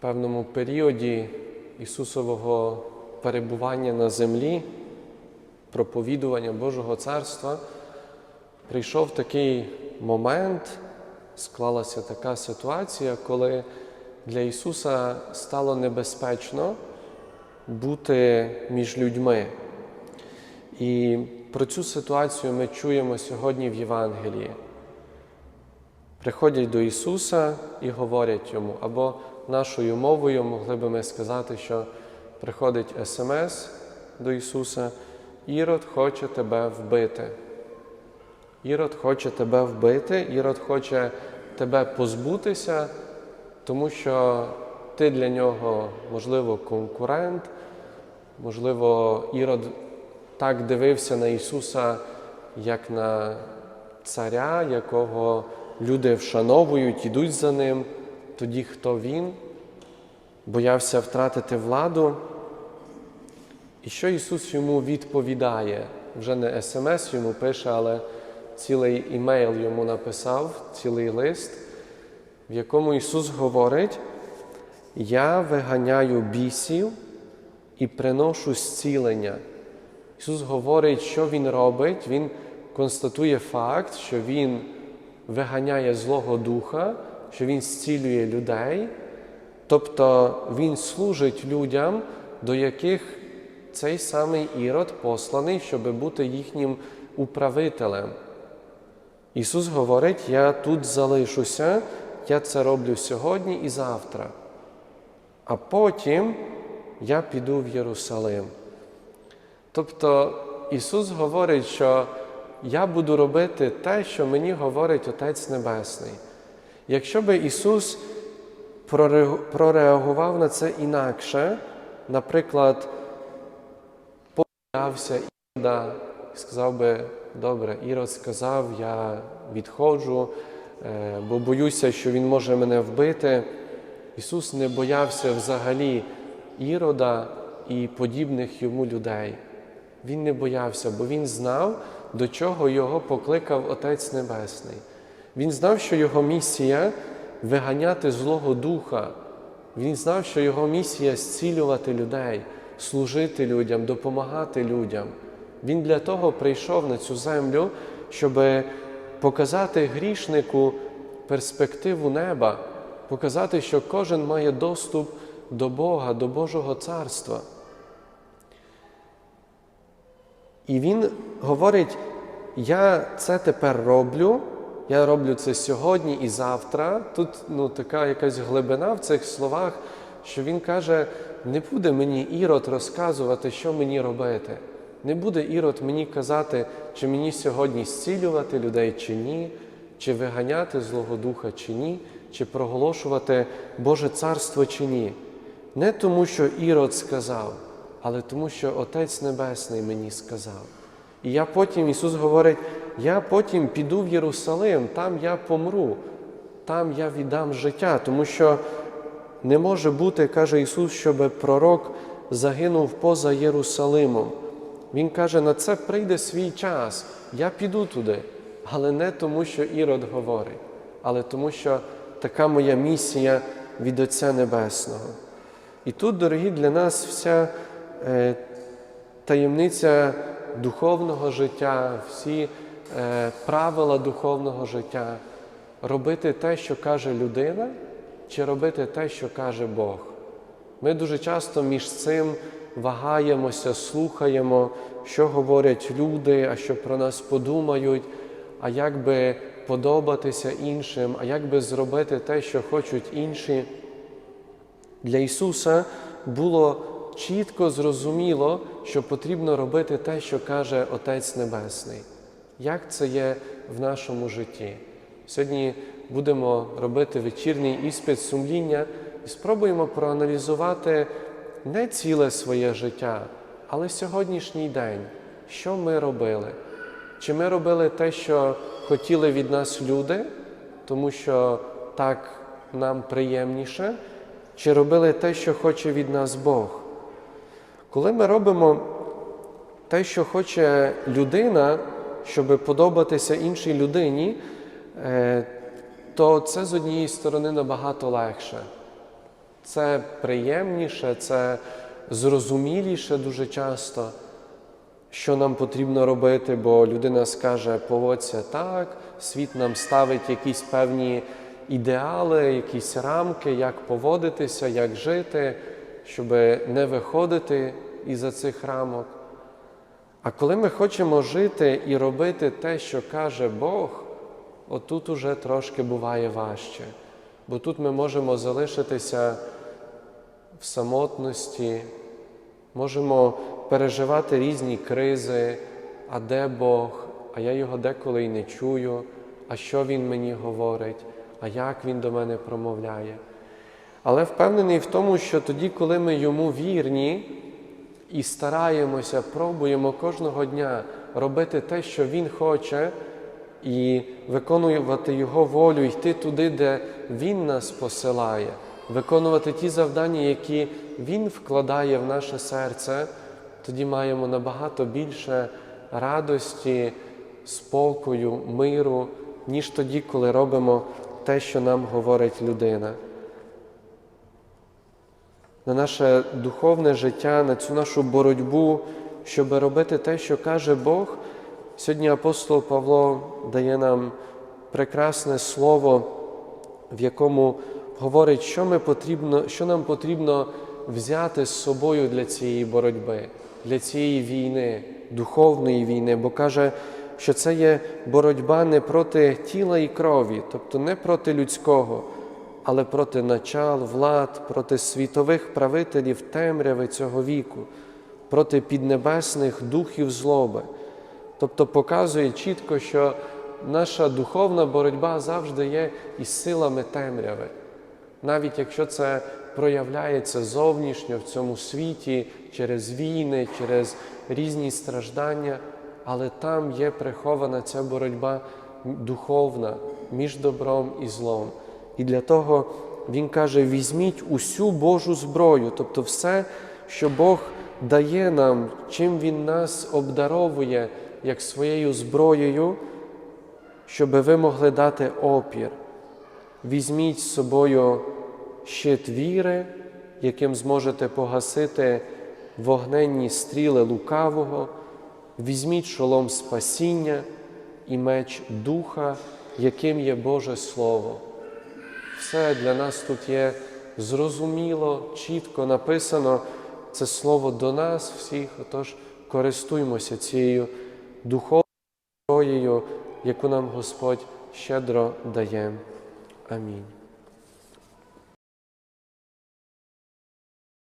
певному періоді Ісусового перебування на землі, проповідування Божого Царства, прийшов такий момент, склалася така ситуація, коли для Ісуса стало небезпечно бути між людьми. І про цю ситуацію ми чуємо сьогодні в Євангелії. Приходять до Ісуса і говорять йому, або нашою мовою могли би ми сказати, що приходить смс до Ісуса, Ірод хоче тебе вбити. Ірод хоче тебе вбити, Ірод хоче тебе позбутися, тому що ти для нього, можливо, конкурент, можливо, Ірод так дивився на Ісуса, як на царя, якого люди вшановують, ідуть за ним, тоді хто він, боявся втратити владу. І що Ісус йому відповідає? Вже не смс йому пише, але цілий імейл йому написав, цілий лист, в якому Ісус говорить: Я виганяю бісів і приношу зцілення. Ісус говорить, що Він робить, Він констатує факт, що Він виганяє Злого Духа, що Він зцілює людей, тобто Він служить людям, до яких цей самий Ірод посланий, щоб бути їхнім управителем. Ісус говорить, я тут залишуся, я це роблю сьогодні і завтра. А потім я піду в Єрусалим. Тобто Ісус говорить, що я буду робити те, що мені говорить Отець Небесний. Якщо би Ісус прореагував на це інакше, наприклад, боявся Ірода, сказав би, добре, Ірод сказав, я відходжу, бо боюся, що Він може мене вбити. Ісус не боявся взагалі Ірода і подібних йому людей. Він не боявся, бо він знав, до чого його покликав Отець Небесний. Він знав, що його місія виганяти Злого Духа. Він знав, що його місія зцілювати людей, служити людям, допомагати людям. Він для того прийшов на цю землю, щоб показати грішнику перспективу неба, показати, що кожен має доступ до Бога, до Божого царства. І він говорить: я це тепер роблю, я роблю це сьогодні і завтра. Тут ну, така якась глибина в цих словах, що він каже: не буде мені ірод розказувати, що мені робити. Не буде ірод мені казати, чи мені сьогодні зцілювати людей, чи ні, чи виганяти Злого Духа, чи ні, чи проголошувати Боже Царство, чи ні. Не тому, що ірод сказав але тому, що Отець Небесний мені сказав. І я потім, Ісус говорить, я потім піду в Єрусалим, там я помру, там я віддам життя, тому що не може бути, каже Ісус, щоб пророк загинув поза Єрусалимом. Він каже, на це прийде свій час, я піду туди, але не тому, що Ірод говорить, але тому, що така моя місія від Отця Небесного. І тут, дорогі, для нас вся таємниця духовного життя, всі правила духовного життя, робити те, що каже людина, чи робити те, що каже Бог. Ми дуже часто між цим вагаємося, слухаємо, що говорять люди, а що про нас подумають, а як би подобатися іншим, а як би зробити те, що хочуть інші. Для Ісуса було чітко зрозуміло, що потрібно робити те, що каже Отець Небесний. Як це є в нашому житті? Сьогодні будемо робити вечірній іспит сумління і спробуємо проаналізувати не ціле своє життя, але сьогоднішній день, що ми робили. Чи ми робили те, що хотіли від нас люди, тому що так нам приємніше, чи робили те, що хоче від нас Бог? Коли ми робимо те, що хоче людина, щоб подобатися іншій людині, то це з однієї сторони набагато легше. Це приємніше, це зрозуміліше дуже часто, що нам потрібно робити, бо людина скаже, поводься так, світ нам ставить якісь певні ідеали, якісь рамки, як поводитися, як жити, щоб не виходити із цих рамок. А коли ми хочемо жити і робити те, що каже Бог, отут уже трошки буває важче. Бо тут ми можемо залишитися в самотності, можемо переживати різні кризи, а де Бог, а я його деколи й не чую, а що Він мені говорить, а як Він до мене промовляє. Але впевнений в тому, що тоді, коли ми йому вірні і стараємося, пробуємо кожного дня робити те, що Він хоче, і виконувати Його волю, йти туди, де Він нас посилає, виконувати ті завдання, які Він вкладає в наше серце, тоді маємо набагато більше радості, спокою, миру, ніж тоді, коли робимо те, що нам говорить людина. На наше духовне життя, на цю нашу боротьбу, щоб робити те, що каже Бог. Сьогодні апостол Павло дає нам прекрасне слово, в якому говорить, що, ми потрібно, що нам потрібно взяти з собою для цієї боротьби, для цієї війни, духовної війни, бо каже, що це є боротьба не проти тіла і крові, тобто не проти людського, але проти начал, влад, проти світових правителів темряви цього віку, проти піднебесних духів злоби. Тобто показує чітко, що наша духовна боротьба завжди є із силами темряви. Навіть якщо це проявляється зовнішньо в цьому світі через війни, через різні страждання, але там є прихована ця боротьба духовна між добром і злом. І для того він каже: візьміть усю Божу зброю, тобто все, що Бог дає нам, чим Він нас обдаровує як своєю зброєю, щоб ви могли дати опір. Візьміть з собою щит віри, яким зможете погасити вогненні стріли лукавого, візьміть шолом спасіння і меч духа, яким є Боже Слово. Все для нас тут є зрозуміло, чітко написано це слово до нас всіх, отож користуймося цією духовною зброєю, яку нам Господь щедро дає. Амінь.